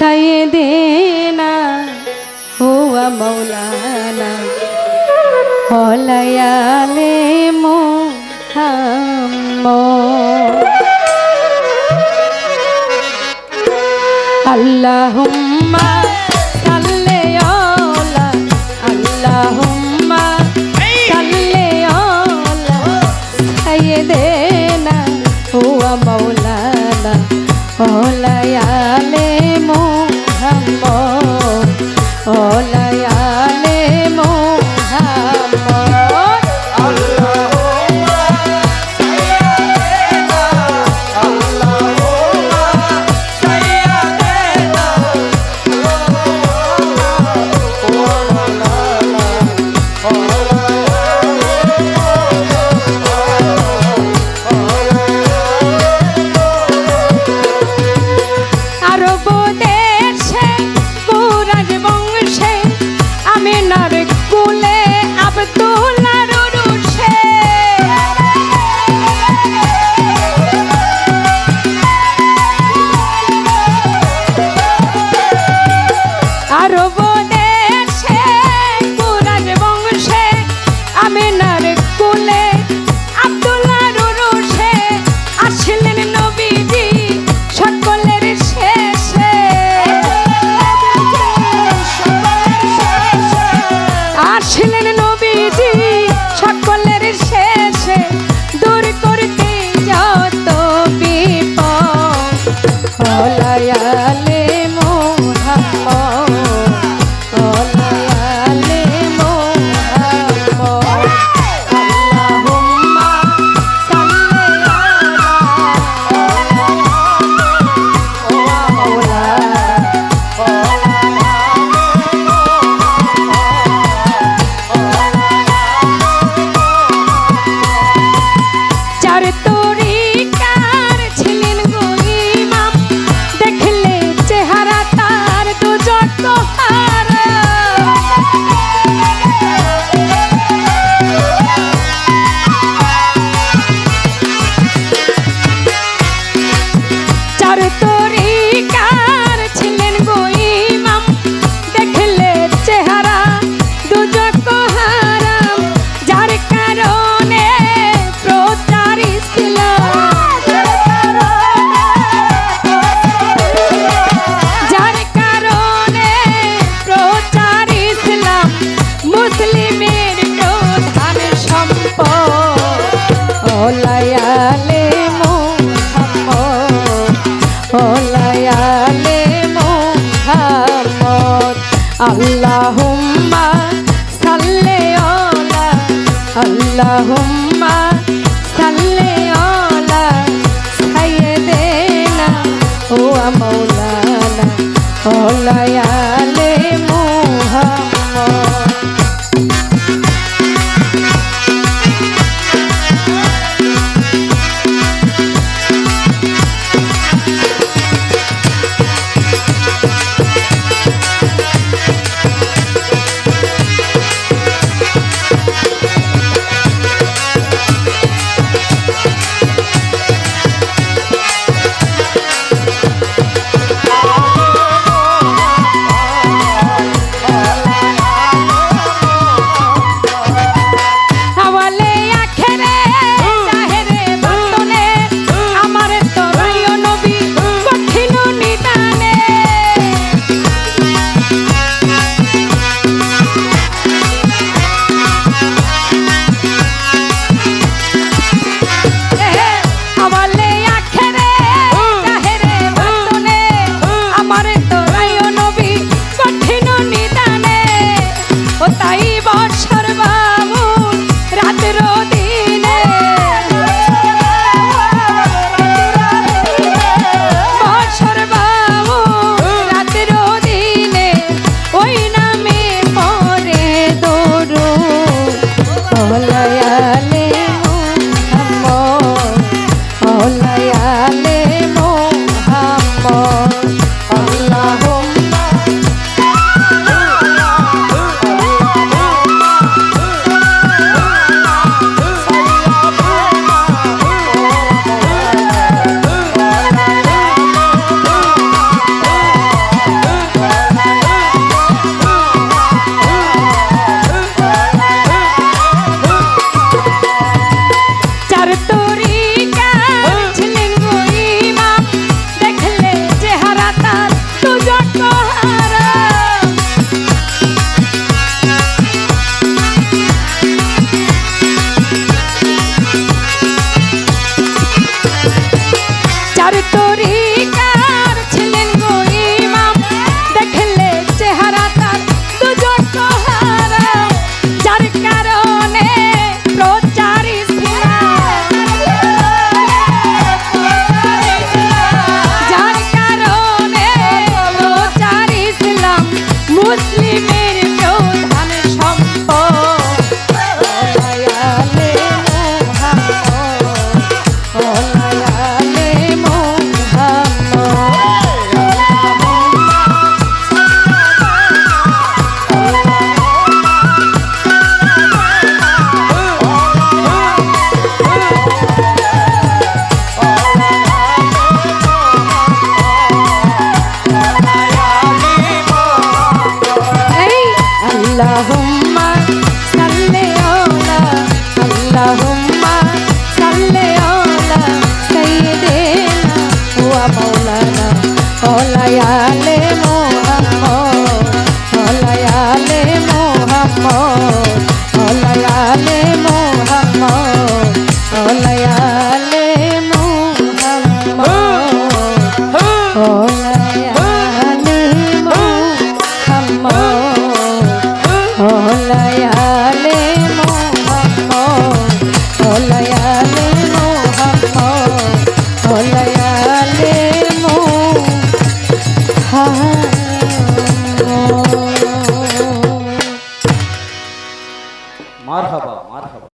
সাইদেনা ও মৌলানা হলয়ালে মোহাম্মদ আল্লাহুম্মা সাল্লি আলা আল্লাহুম্মা সাল্লি আলা সাইয়েদেনা হুয়া মাওলানা ওলায়ালে মো ব্রাহ্ম ওলা اللهم sleep. মাওলানা কলায়ালে মো